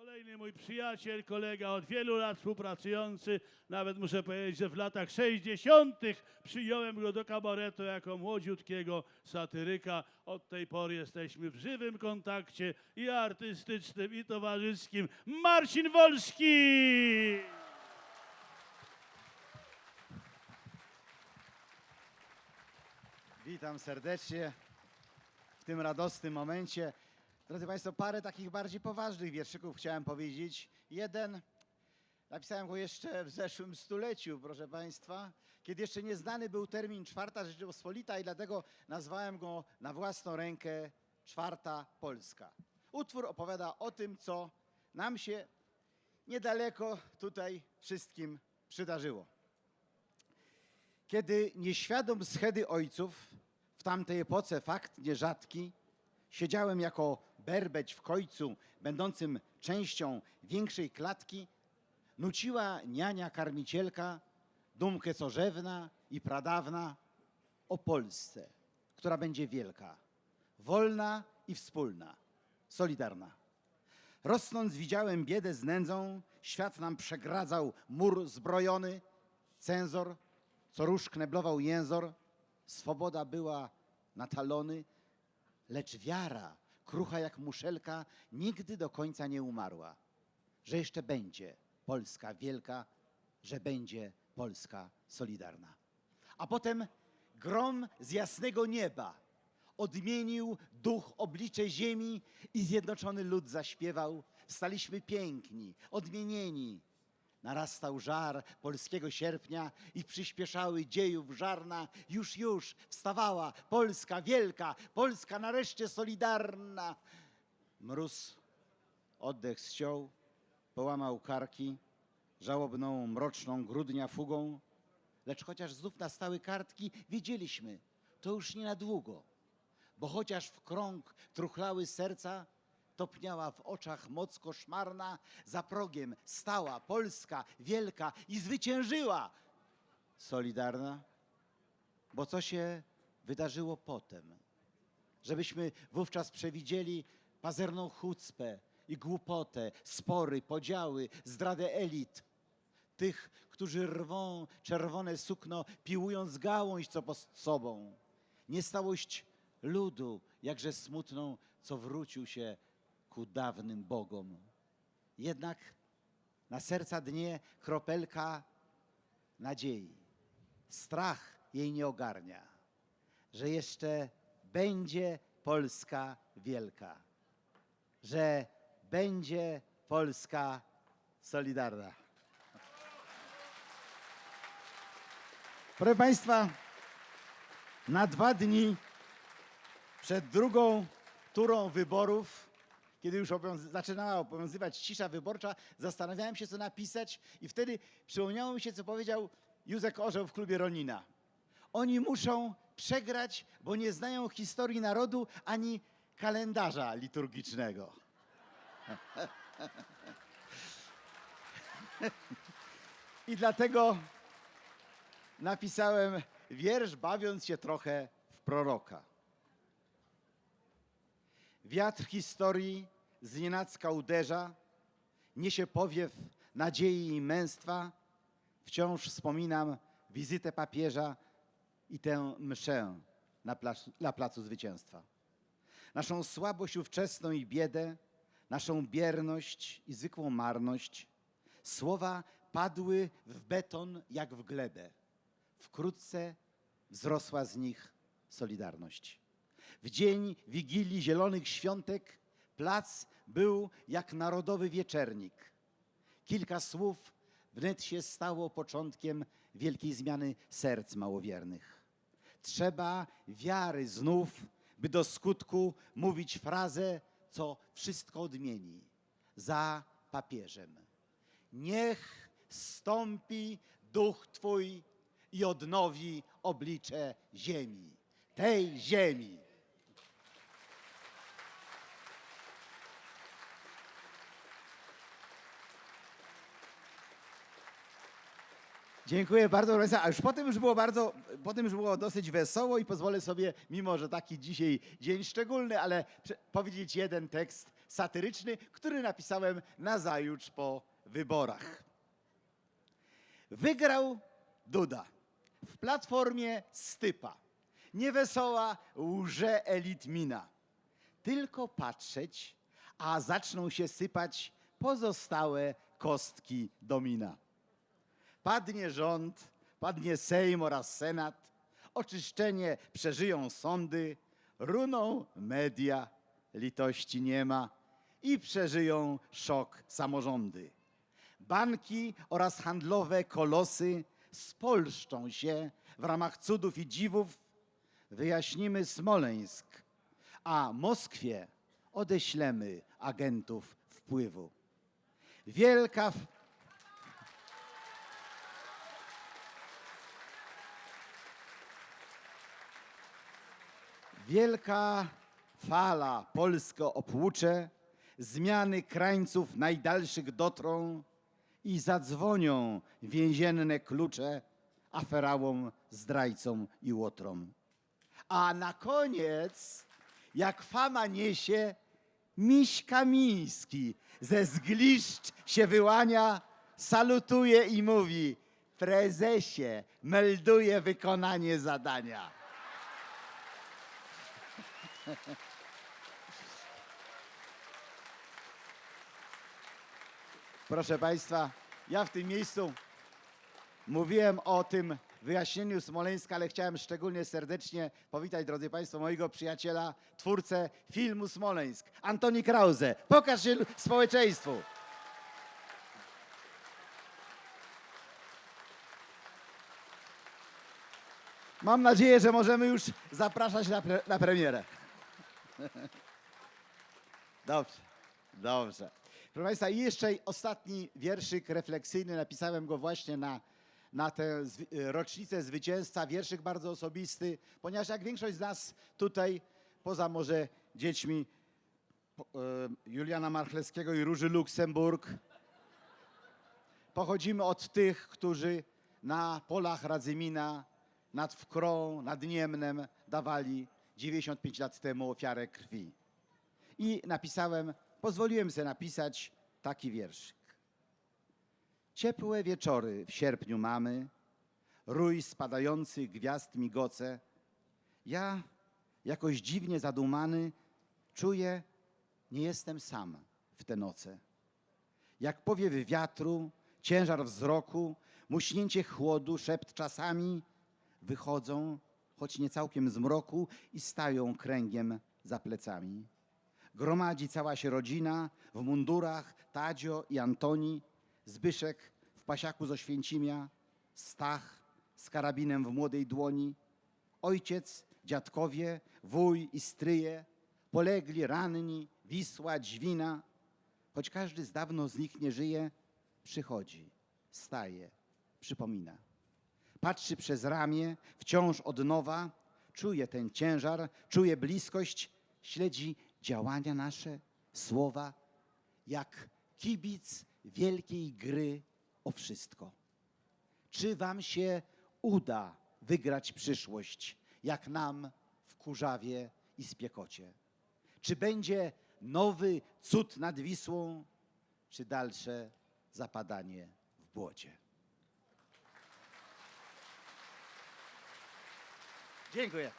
Kolejny mój przyjaciel, kolega od wielu lat współpracujący, nawet muszę powiedzieć, że w latach 60. przyjąłem go do kabaretu jako młodziutkiego satyryka. Od tej pory jesteśmy w żywym kontakcie i artystycznym, i towarzyskim. Marcin Wolski! Witam serdecznie w tym radosnym momencie. Drodzy Państwo, parę takich bardziej poważnych wierszyków chciałem powiedzieć. Jeden, napisałem go jeszcze w zeszłym stuleciu, proszę Państwa, kiedy jeszcze nieznany był termin Czwarta Rzeczypospolita i dlatego nazwałem go na własną rękę Czwarta Polska. Utwór opowiada o tym, co nam się niedaleko tutaj wszystkim przydarzyło. Kiedy nieświadom schedy ojców, w tamtej epoce fakt nierzadki, siedziałem jako berbeć w kojcu, będącym częścią większej klatki, nuciła niania karmicielka dumkę corzewna i pradawna o Polsce, która będzie wielka, wolna i wspólna, solidarna. Rosnąc widziałem biedę z nędzą, świat nam przegradzał mur zbrojony, cenzor, co róż kneblował jęzor, swoboda była na talony, lecz wiara, krucha jak muszelka, nigdy do końca nie umarła, że jeszcze będzie Polska wielka, że będzie Polska solidarna. A potem grom z jasnego nieba odmienił duch oblicze ziemi i zjednoczony lud zaśpiewał. Wstaliśmy piękni, odmienieni. Narastał żar polskiego sierpnia i przyspieszały dziejów żarna. Już, już wstawała Polska wielka, Polska nareszcie solidarna. Mróz oddech ściął, połamał karki żałobną, mroczną grudnia fugą. Lecz chociaż znów nastały kartki, wiedzieliśmy, to już nie na długo. Bo chociaż w krąg truchlały serca, topniała w oczach moc koszmarna, za progiem stała Polska wielka i zwyciężyła. Solidarna? Bo co się wydarzyło potem? Żebyśmy wówczas przewidzieli pazerną chucpę i głupotę, spory, podziały, zdradę elit. Tych, którzy rwą czerwone sukno, piłując gałąź co pod sobą. Niestałość ludu, jakże smutną, co wrócił się ku dawnym bogom. Jednak na serca dnie kropelka nadziei. Strach jej nie ogarnia, że jeszcze będzie Polska wielka, że będzie Polska solidarna. Proszę Państwa, na dwa dni przed drugą turą wyborów, kiedy już zaczynała obowiązywać cisza wyborcza, zastanawiałem się, co napisać i wtedy przypomniało mi się, co powiedział Józek Orzeł w klubie Ronina. Oni muszą przegrać, bo nie znają historii narodu ani kalendarza liturgicznego. I dlatego napisałem wiersz, bawiąc się trochę w proroka. Wiatr historii znienacka uderza, niesie powiew nadziei i męstwa. Wciąż wspominam wizytę papieża i tę mszę na placu, na placu Zwycięstwa. Naszą słabość ówczesną i biedę, naszą bierność i zwykłą marność. Słowa padły w beton jak w glebę. Wkrótce wzrosła z nich solidarność. W dzień Wigilii Zielonych Świątek plac był jak narodowy wieczernik. Kilka słów wnet się stało początkiem wielkiej zmiany serc małowiernych. Trzeba wiary znów, by do skutku mówić frazę, co wszystko odmieni. Za papieżem. Niech stąpi duch Twój i odnowi oblicze ziemi. Tej ziemi. Dziękuję bardzo, proszę. A już potem już było bardzo, potem już było dosyć wesoło i pozwolę sobie, mimo że taki dzisiaj dzień szczególny, ale powiedzieć jeden tekst satyryczny, który napisałem nazajutrz po wyborach. Wygrał Duda w platformie Stypa. Niewesoła łże elitmina. Tylko patrzeć, a zaczną się sypać pozostałe kostki domina. Padnie rząd, padnie Sejm oraz Senat, oczyszczenie przeżyją sądy, runą media, litości nie ma i przeżyją szok samorządy. Banki oraz handlowe kolosy spolszczą się w ramach cudów i dziwów. Wyjaśnimy Smoleńsk, a Moskwie odeślemy agentów wpływu. Wielka. Wielka fala Polsko opłucze, zmiany krańców najdalszych dotrą i zadzwonią więzienne klucze aferałom, zdrajcom i łotrom. A na koniec, jak fama niesie, miś Kamiński ze zgliszcz się wyłania, salutuje i mówi prezesie, melduje wykonanie zadania. Proszę Państwa, ja w tym miejscu mówiłem o tym wyjaśnieniu Smoleńska, ale chciałem szczególnie serdecznie powitać, drodzy Państwo, mojego przyjaciela, twórcę filmu Smoleńsk, Antoni Krause. Pokaż się społeczeństwu. Mam nadzieję, że możemy już zapraszać na, pre, na premierę. Dobrze, dobrze. Proszę Państwa, i jeszcze ostatni wierszyk refleksyjny, napisałem go właśnie na, na tę rocznicę zwycięzca, wierszyk bardzo osobisty, ponieważ jak większość z nas tutaj, poza może dziećmi e, Juliana Marchlewskiego i Róży Luksemburg, pochodzimy od tych, którzy na polach Radzymina, nad Wkrą, nad Niemnem dawali 95 lat temu ofiarę krwi i napisałem, pozwoliłem sobie napisać taki wierszyk. Ciepłe wieczory w sierpniu mamy, rój spadających gwiazd migoce. Ja, jakoś dziwnie zadumany, czuję, nie jestem sam w te noce. Jak powiew wiatru, ciężar wzroku, muśnięcie chłodu, szept czasami wychodzą, choć nie całkiem z mroku i stają kręgiem za plecami. Gromadzi cała się rodzina w mundurach Tadzio i Antoni, Zbyszek w pasiaku z Oświęcimia, Stach z karabinem w młodej dłoni, ojciec, dziadkowie, wuj i stryje, polegli ranni, Wisła, Dźwina, choć każdy z dawno z nich nie żyje, przychodzi, staje, przypomina. Patrzy przez ramię, wciąż od nowa, czuje ten ciężar, czuje bliskość, śledzi działania nasze, słowa, jak kibic wielkiej gry o wszystko. Czy wam się uda wygrać przyszłość, jak nam w Kurzawie i Spiekocie? Czy będzie nowy cud nad Wisłą, czy dalsze zapadanie w błocie? Dziękuję.